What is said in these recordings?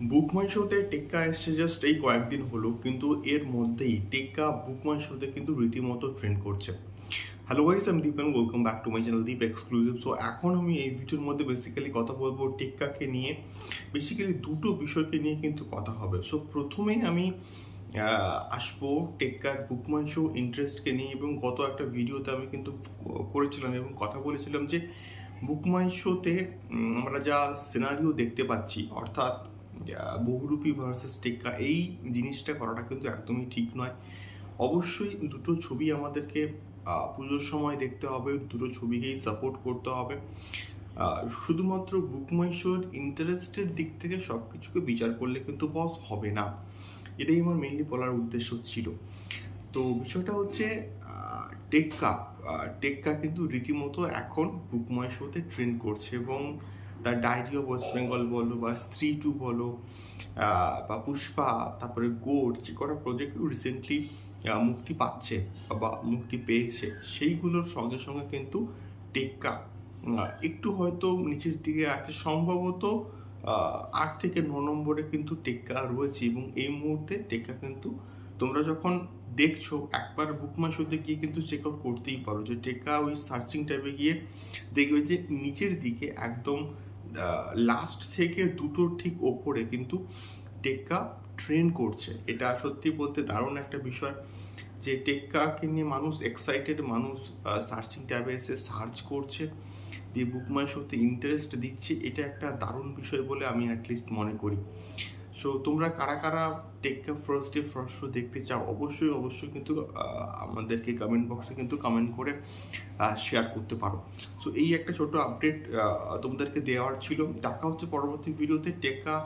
বুক মাই শোতে টেক্কা এসছে জাস্ট এই কয়েকদিন হলো, কিন্তু এর মধ্যেই টেক্কা বুক মাই শোতে কিন্তু রীতিমতো ট্রেন্ড করছে। হ্যালো গাইস আমি Deep welcome back to my channel Deep exclusive so এখন আমি এই ভিডিওর মধ্যে বেসিক্যালি কথা বলব টেক্কাকে নিয়ে। বেসিক্যালি দুটো বিষয়কে নিয়ে কিন্তু কথা হবে। সো প্রথমেই আমি আসব টেক্কার বুকমাই শো ইন্টারেস্টকে নিয়ে এবং গত একটা ভিডিওতে আমি কিন্তু করেছিলাম এবং কথা বলেছিলাম যে বুকমাই শোতে আমরা যা সিনারিও দেখতে পাচ্ছি, অর্থাৎ বহুরূপী ভার্সেস টেক্কা, এই জিনিসটা করাটা কিন্তু একদমই ঠিক নয়। অবশ্যই দুটো ছবি আমাদেরকে পুজোর সময় দেখতে হবে, দুটো ছবিকেই সাপোর্ট করতে হবে। শুধুমাত্র বুকমাই শোর ইন্টারেস্টের দিক থেকে সব কিছুকে বিচার করলে কিন্তু বস হবে না। এটাই আমার মেনলি বলার উদ্দেশ্য ছিল। তো বিষয়টা হচ্ছে টেক্কা টেক্কা কিন্তু রীতিমতো এখন বুকমাই শোতে ট্রেন্ড করছে এবং তার ডায়েরি অফ ওয়েস্ট বেঙ্গল বলো বা স্ত্রী টু বলো বা পুষ্পা তারপরে গোড যে কটা প্রজেক্ট রিসেন্টলি মুক্তি পাচ্ছে বা মুক্তি পেয়েছে, সেইগুলোর সঙ্গে সঙ্গে কিন্তু টেক্কা একটু হয়তো নিচের দিকে আছে। সম্ভবত আট থেকে ন নম্বরে কিন্তু টেক্কা রয়েছে এবং এই মুহূর্তে টেক্কা কিন্তু তোমরা যখন দেখছ, একবার বুকমা শোতে গিয়ে কিন্তু চেক আউট করতেই পারো যে টেক্কা ওই সার্চিং ট্যাবে গিয়ে দেখবে যে নিচের দিকে একদম লাস্ট থেকে দুটোর ঠিক ওপরে কিন্তু টেক্কা ট্রেন করছে। এটা সত্যি বলতে দারুণ একটা বিষয় যে টেক্কাকে নিয়ে মানুষ এক্সাইটেড মানুষ সার্চিং ট্যাবে এসে সার্চ করছে, দিয়ে বুকমাই সত্যি ইন্টারেস্ট দিচ্ছে। এটা একটা দারুণ বিষয় বলে আমি অ্যাটলিস্ট মনে করি। সো তোমরা কারা কারা টেক টেক্কা ফার্স্ট ডে ফার্স্ট শো দেখতে চাও, অবশ্যই অবশ্যই কিন্তু আমাদেরকে কমেন্ট বক্সে কিন্তু কমেন্ট করে শেয়ার করতে পারো। সো এই একটা ছোট আপডেট তোমাদেরকে দেওয়ার ছিল। দেখা হচ্ছে পরবর্তী ভিডিওতে টেক্কা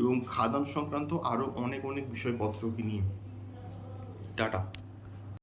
এবং খাদান সংক্রান্ত আরও অনেক অনেক বিষয়পত্রকে নিয়ে। টাটা